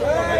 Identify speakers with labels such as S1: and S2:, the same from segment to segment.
S1: Hey!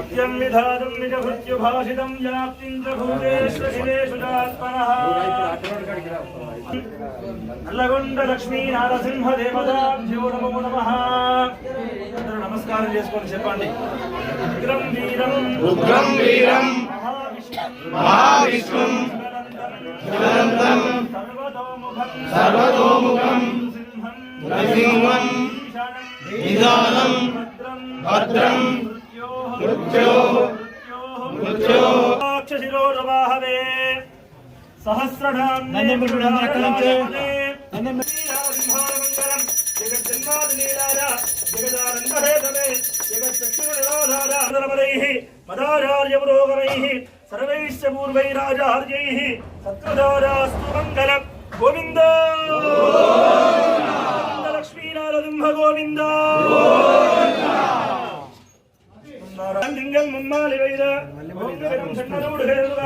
S1: సత్యం విధానం నిజ భృత్యుభాషితం వ్యాప్తిం చ భూతేశ్వరేషు జాత్మనః నల్లగొండ లక్ష్మీ నారసింహ దేవతాభ్యో నమో నమః అందరూ నమస్కారం చేసుకొని చెప్పండి। ఉగ్రం వీరం
S2: ఉగ్రం వీరం
S1: మహావిష్ణుం।
S2: మహావిష్ణుం।
S1: മതാചാര്യപുരോഗമൈ സർവൈശ്ചപൂർവൈരാചാര്യൈ സത്രധാരാസ്തു മംഗലം ഗോവിന്ദ! ലക്ഷ്മീനാരസിംഹ ഗോവിന്ദ! നിങ്ങൾ മുമ്മാലി പെയ്ത് ഓം നരയും ചെണ്ണനോട് കേൾക്കുക.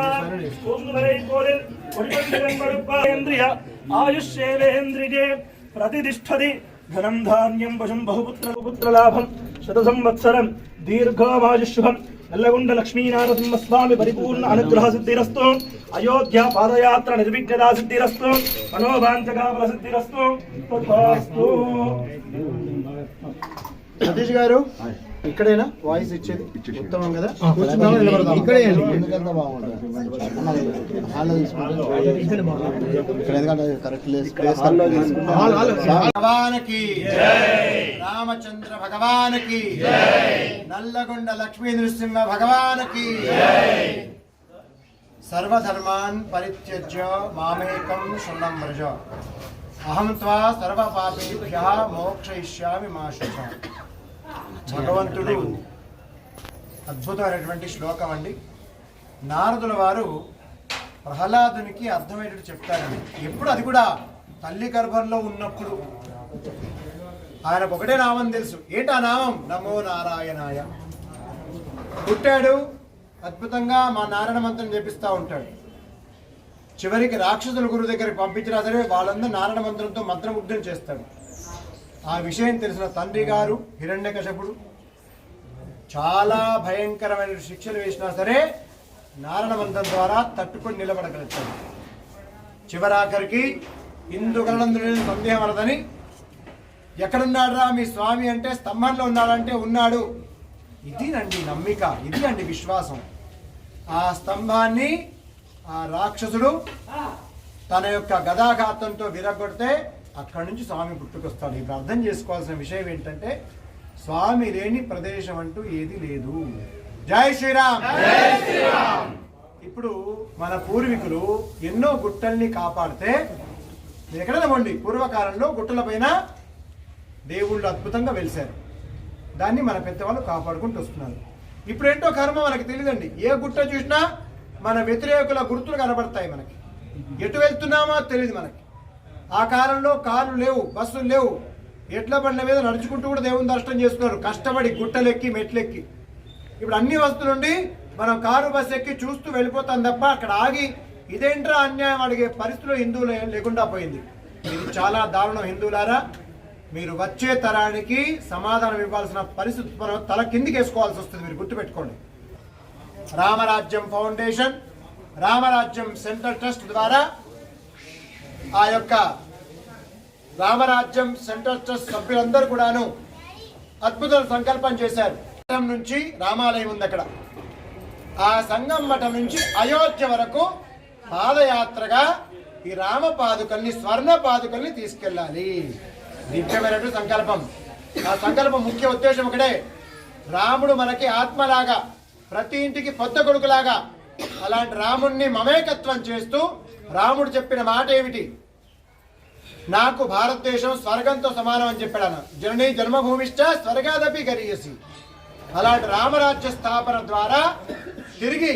S1: ഓം നരയും പോലും ేంద్రియ ఆయుష్యేంద్రియే ప్రతిష్టది ధనం ధాన్యం వశం బహుపుత్ర పుత్రలాభం శత సంవత్సరం దీర్ఘమాయుష్యుభం నల్లగొండ లక్ష్మీనారసింహస్వామి పరిపూర్ణ అనుగ్రహ సిద్ధిరస్తు అయోధ్య పాదయాత్ర నిర్విఘ్నతా సిద్ధిరస్తు మనోభాంచకామల సిద్ధిరస్తు
S3: గారు ఇక్కడేనా? వాయిస్ ఇచ్చేది. ఉత్తమం కదా? కూర్చుందామా నిలబడదామా? ఎందుకంటే బాగుంటుంది? హాల్లో తీసుకుంటే. ఇక్కడ ఎందుకంటే కరెక్ట్ ప్లేస్ ప్లేస్ భగవానికి రామచంద్ర భగవానికి నల్లగొండ లక్ష్మీ నృసింహ భగవానికి సర్వధర్మాన్ పరిత్యజ్య మామేకం శరణం వ్రజ. అహం త్వా సర్వ పాపేభ్య మోక్షయిష్యామి మా శుభ భగవంతుడు అద్భుతమైనటువంటి శ్లోకం అండి. నారదుల వారు ప్రహ్లాదునికి అర్థమయ్యేటట్టు చెప్తారండి. ఎప్పుడు అది కూడా తల్లి గర్భంలో ఉన్నప్పుడు. ఆయనకు ఒకటే నామం తెలుసు. ఏంటా నామం? నమో నారాయణాయ. పుట్టాడు అద్భుతంగా మా నారాయణ మంత్రం చేపిస్తూ ఉంటాడు. చివరికి రాక్షసుల గురువు దగ్గరికి పంపించినా సరే వాళ్ళందరూ నారాయణ మంత్రంతో మంత్రముగ్ధం చేస్తాడు ఆ విషయం తెలిసిన తండ్రి గారు హిరణ్యకశపుడు చాలా భయంకరమైన శిక్షలు వేసినా సరే నారాయణ మంత్రం ద్వారా తట్టుకొని నిలబడగలుగుతాడు. చివరాఖరికి ఇందుకలందుని సందేహం అనదని ఎక్కడున్నాడురా మీ స్వామి అంటే స్తంభంలో ఉన్నాడంటే ఉన్నాడు. ఇది నండి నమ్మిక ఇది అండి విశ్వాసం. ఆ స్తంభాన్ని ఆ రాక్షసుడు తన యొక్క గదాఘాతంతో విరగొడితే అక్కడి నుంచి స్వామి పుట్టుకొస్తాడు. ఇప్పుడు అర్థం చేసుకోవాల్సిన విషయం ఏంటంటే స్వామి లేని ప్రదేశం అంటూ ఏది లేదు. జై శ్రీరామ్! ఇప్పుడు మన పూర్వీకులు ఎన్నో గుట్టల్ని కాపాడితే మీరు ఎక్కడైనా పోండి పూర్వకాలంలో గుట్టల పైన దేవుళ్ళు అద్భుతంగా వెలిశారు. దాన్ని మన పెద్దవాళ్ళు కాపాడుకుంటూ వస్తున్నారు. ఇప్పుడు ఏంటో కర్మ మనకి తెలియదండి. ఏ గుట్ట చూసినా మన వ్యతిరేకుల గుర్తులు కనబడతాయి మనకి. ఎటు వెళ్తున్నామో తెలియదు మనకి. ఆ కాలంలో కార్లు లేవు బస్సులు లేవు. ఎట్ల బండ్ల మీద నడుచుకుంటూ కూడా దేవుని దర్శనం చేసుకున్నారు. కష్టపడి గుట్టలెక్కి మెట్లెక్కి. ఇప్పుడు అన్ని వస్తువులుండి మనం కారు బస్సు ఎక్కి చూస్తూ వెళ్ళిపోతాం తప్ప అక్కడ ఆగి ఇదేంట్రా అన్యాయం అడిగే పరిస్థితులు హిందువులు లేకుండా పోయింది. ఇది చాలా దారుణం హిందువులారా. మీరు వచ్చే తరానికి సమాధానం ఇవ్వాల్సిన పరిస్థితి మనం తల కిందికి వేసుకోవాల్సి వస్తుంది. మీరు గుర్తుపెట్టుకోండి. రామరాజ్యం ఫౌండేషన్ రామరాజ్యం సెంట్రల్ ట్రస్ట్ ద్వారా ఆ యొక్క రామరాజ్యం సెంట్రల్ ట్రస్ట్ సభ్యులందరూ కూడాను అద్భుత సంకల్పం చేశారు. నుంచి రామాలయం ఉంది అక్కడ. ఆ సంగం మఠం నుంచి అయోధ్య వరకు పాదయాత్రగా ఈ రామ పాదుకల్ని స్వర్ణ పాదుకల్ని తీసుకెళ్ళాలి దివ్యమైనటువంటి సంకల్పం. ఆ సంకల్పం ముఖ్య ఉద్దేశం ఒకటే. రాముడు మనకి ఆత్మలాగా ప్రతి ఇంటికి పొద్ద కొడుకులాగా అలాంటి రాముణ్ణి మమేకత్వం చేస్తూ రాముడు చెప్పిన మాట ఏమిటి? నాకు భారతదేశం స్వర్గంతో సమానం అని చెప్పాడు ఆయన జనని జన్మభూమిష్ట స్వర్గాదపి గరీయసి. అలాంటి రామరాజ్య స్థాపన ద్వారా తిరిగి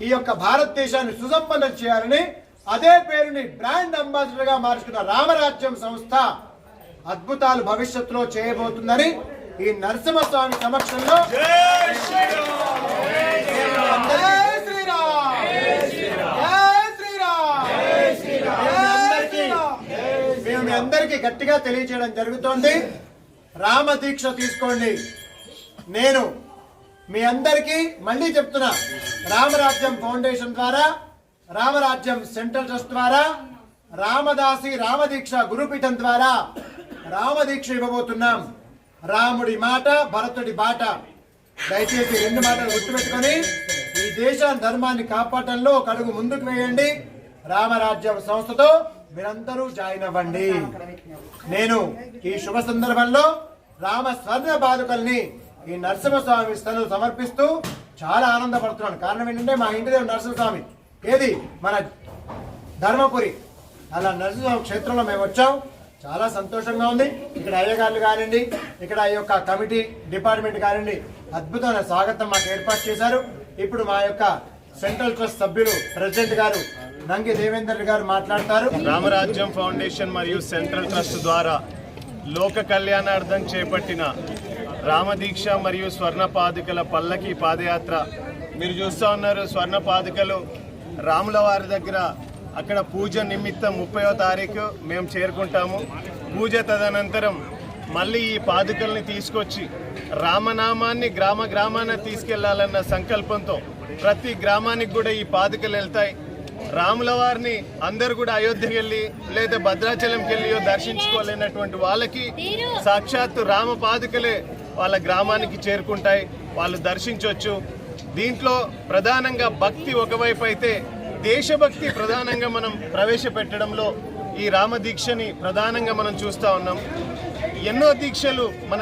S3: ఈ యొక్క భారతదేశాన్ని సుసంపన్నం చేయాలని అదే పేరుని బ్రాండ్ అంబాసిడర్గా మార్చుకున్న రామరాజ్యం సంస్థ అద్భుతాలు భవిష్యత్తులో చేయబోతుందని ఈ నరసింహస్వామి సమక్షంలో జై శ్రీరామ్ జై శ్రీరామ్ మేము మీ అందరికీ గట్టిగా తెలియజేయడం జరుగుతోంది. రామదీక్ష తీసుకోండి. నేను మీ అందరికీ మళ్ళీ చెప్తున్నా రామరాజ్యం ఫౌండేషన్ ద్వారా రామరాజ్యం సెంట్రల్ ట్రస్ట్ ద్వారా రామదాసి రామదీక్ష గురుపీఠం ద్వారా రామదీక్ష ఇవ్వబోతున్నాం. రాముడి మాట భరతుడి బాట. దయచేసి రెండు మాటలు గుర్తుపెట్టుకొని ఈ దేశ ధర్మాన్ని కాపాడటంలో ఒక అడుగు ముందుకు వేయండి. రామరాజ్యం సంస్థతో మీరందరూ జాయిన్ అవ్వండి. నేను ఈ శుభ సందర్భంలో రామ స్వర్ణ బాధకుల్ని ఈ నరసింహస్వామి స్థలం సమర్పిస్తూ చాలా ఆనందపడుతున్నాను. కారణం ఏంటంటే మా ఇంటి దేవుడు నరసింహస్వామి. ఏది? మన ధర్మపురి. అలా నరసింహస్వామి క్షేత్రంలో మేము వచ్చాం. చాలా సంతోషంగా ఉంది. ఇక్కడ అయ్యగారులు కానివ్వండి ఇక్కడ ఈ యొక్క కమిటీ డిపార్ట్మెంట్ కానివ్వండి అద్భుతమైన స్వాగతం మాకు ఏర్పాటు చేశారు. ఇప్పుడు మా యొక్క సెంట్రల్ ట్రస్ట్ సభ్యులు ప్రెసిడెంట్ గారు నంగి దేవేందర్ గారు మాట్లాడతారు.
S4: రామరాజ్యం ఫౌండేషన్ మరియు సెంట్రల్ ట్రస్ట్ ద్వారా లోక కళ్యాణార్థం చేపట్టిన రామదీక్ష మరియు స్వర్ణ పాదుకల పల్లకి పాదయాత్ర. మీరు చూస్తూ ఉన్నారు స్వర్ణ పాదుకలు రాముల వారి దగ్గర అక్కడ పూజ నిమిత్తం ముప్పయో తారీఖు మేము చేరుకుంటాము. పూజ తదనంతరం మళ్ళీ ఈ పాదుకల్ని తీసుకొచ్చి రామనామాన్ని గ్రామ గ్రామాన తీసుకెళ్ళాలన్న సంకల్పంతో ప్రతి గ్రామానికి కూడా ఈ పాదుకలు వెళ్తాయి. రాముల వారిని అందరు కూడా అయోధ్యకి వెళ్ళి లేదా భద్రాచలంకి వెళ్ళి దర్శించుకోలేనటువంటి వాళ్ళకి సాక్షాత్తు రామ పాదుకలే వాళ్ళ గ్రామానికి చేరుకుంటాయి వాళ్ళు దర్శించవచ్చు దీంట్లో ప్రధానంగా భక్తి ఒకవైపు అయితే దేశభక్తి ప్రధానంగా మనం ప్రవేశపెట్టడంలో ఈ రామ దీక్షని ప్రధానంగా మనం చూస్తా ఉన్నాం. ఎన్నో దీక్షలు మన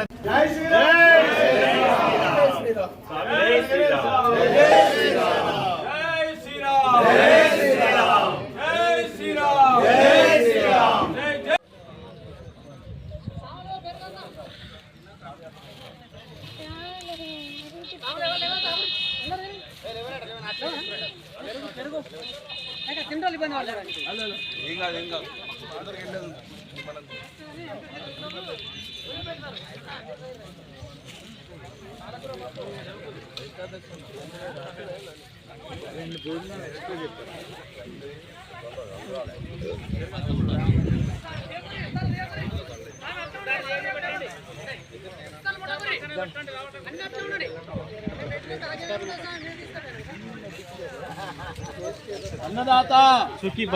S5: తింటాలి ఇబ్బంది ఏం
S1: కాదు ఏం కాదు అందరికి వెళ్ళదు రెండు భోజనాలు ఎక్కువ చెప్పారు अन्नदाता सुखी